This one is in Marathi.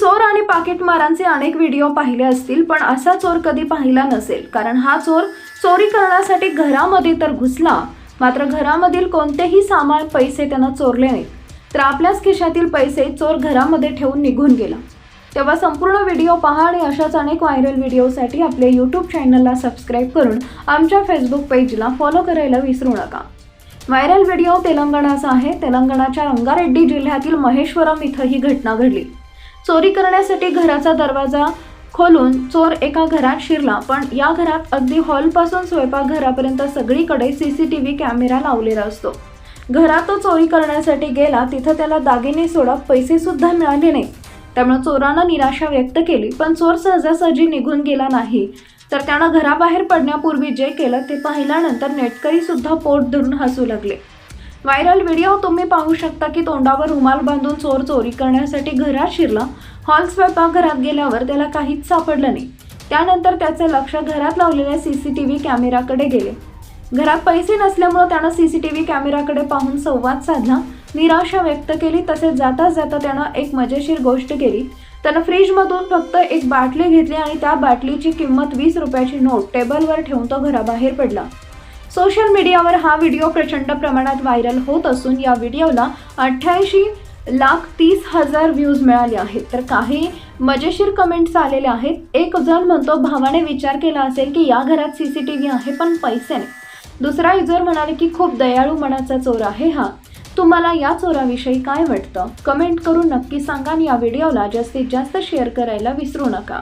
चोर आणि पाकिटमारांचे अनेक व्हिडिओ पाहिले असतील पण असा चोर कधी पाहिला नसेल. कारण हा चोर चोरी करण्यासाठी घरामध्ये तर घुसला मात्र घरामधील कोणतेही सामान पैसे त्यानं चोरले नाहीत. तर आपल्याच खिशातील पैसे चोर घरामध्ये ठेवून निघून गेला. तेव्हा संपूर्ण व्हिडिओ पहा आणि अशाच अनेक व्हायरल व्हिडिओसाठी आपल्या यूट्यूब चॅनलला सबस्क्राईब करून आमच्या फेसबुक पेजला फॉलो करायला विसरू नका. व्हायरल व्हिडिओ तेलंगणाचा आहे. तेलंगणाच्या रंगारेड्डी जिल्ह्यातील महेश्वरम इथं ही घटना घडली. चोरी करण्यासाठी घराचा दरवाजा खोलून चोर एका घरात शिरला. पण या घरात अगदी हॉलपासून स्वयंपाकघरापर्यंत सगळीकडे C C T V camera लावलेला असतो. घरात तो चोरी करण्यासाठी गेला तिथं त्याला दागिने सोडा पैसेसुद्धा मिळाले नाही. त्यामुळे चोरानं निराशा व्यक्त केली पण चोर सहजासहजी निघून गेला नाही. तर त्यानं घराबाहेर पडण्यापूर्वी जे केलं ते पाहिल्यानंतर नेटकरीसुद्धा पोट धरून हसू लागले. व्हायरल व्हिडिओ तुम्ही पाहू शकता की तोंडावर रुमाल बांधून चोर चोरी करण्यासाठी घरात शिरला. हॉल स्वयंपाकघरात गेल्यावर त्याला काहीच सापडलं नाही. त्यानंतर त्याचे लक्ष घरात लावलेल्या सी सी टी व्ही कॅमेराकडे गेले. घरात पैसे नसल्यामुळं त्यानं सी सी टी व्ही कॅमेराकडे पाहून संवाद साधला. निराशा व्यक्त केली तसेच जाता जाता त्यानं एक मजेशीर गोष्ट केली. त्यानं फ्रीजमधून फक्त एक बाटली घेतली आणि त्या बाटलीची किंमत वीस रुपयाची नोट टेबलवर ठेवून तो घराबाहेर पडला. सोशल मीडियावर हा व्हिडिओ प्रचंड प्रमाणात व्हायरल होत असून या व्हिडिओला अठ्ठ्याऐंशी लाख तीस हजार व्ह्यूज मिळाले आहेत. तर काही मजेशीर कमेंट्स आलेले आहेत. एक जण म्हणतो भावाने विचार केला असेल की या घरात सी सी टी व्ही आहे पण पैसे नाही. दुसरा युजर म्हणाले की खूप दयाळू मनाचा चोर आहे हा. तुम्हाला या चोराविषयी काय वाटतं? कमेंट करून नक्की सांगा आणि या व्हिडिओला जास्तीत जास्त शेअर करायला विसरू नका.